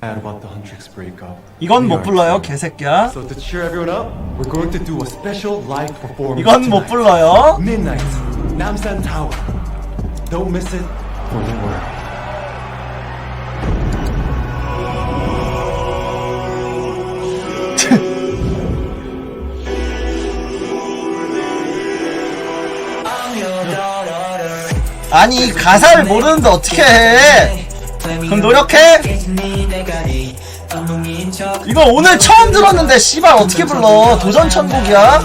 At about the Huntrix breakup. 이건 we 못 불러요. 개새끼야. So to cheer everyone up, we're going to do a special live performance. 이건 못. 불러요. Midnight, Namsan Tower. Don't miss it for the world. 아니 가사를 모르는데 어떻게 해? 그럼 노력해? 이거 오늘 처음 들었는데 씨발 어떻게 불러? 도전 천국이야?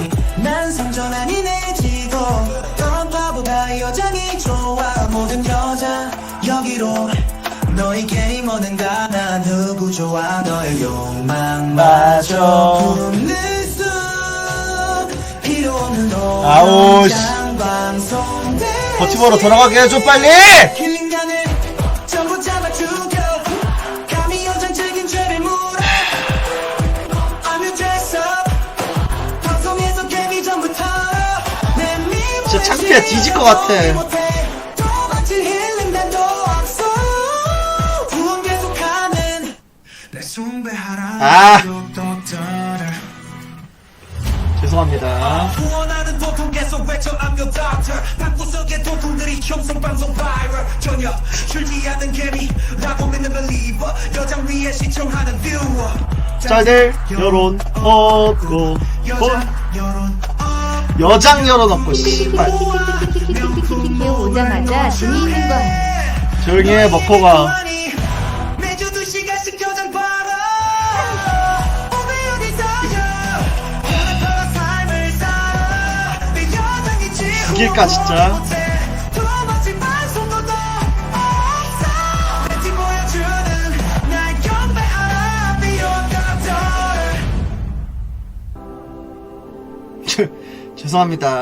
너의 게임 오는가 난 누구 좋아 너의 욕망마저 부를 수 필요 없는 아우, 씨. 버티버로 돌아가게 해줘 빨리! 진짜 창피해 뒤질 것 같아. 아. 죄송합니다. 후원하는 도통 계속 외쳐 I'm your doctor 방구석의 도통들이 형성 방송 바이럴 전혀 줄지 않는 개미라고 믿는 believer 여장 위에 시청하는 viewer 짤들 여론 없고 여장 여론 여장 열어놓고 씨발 이거 오자마자 신이 있는 거야. 조용히 해 먹고 가. 매주 두 시간씩 교정 바로 오늘 어디 서요 오늘 더 삶을 살아 내 여정이 지고 죽일까 진짜? 죄송합니다.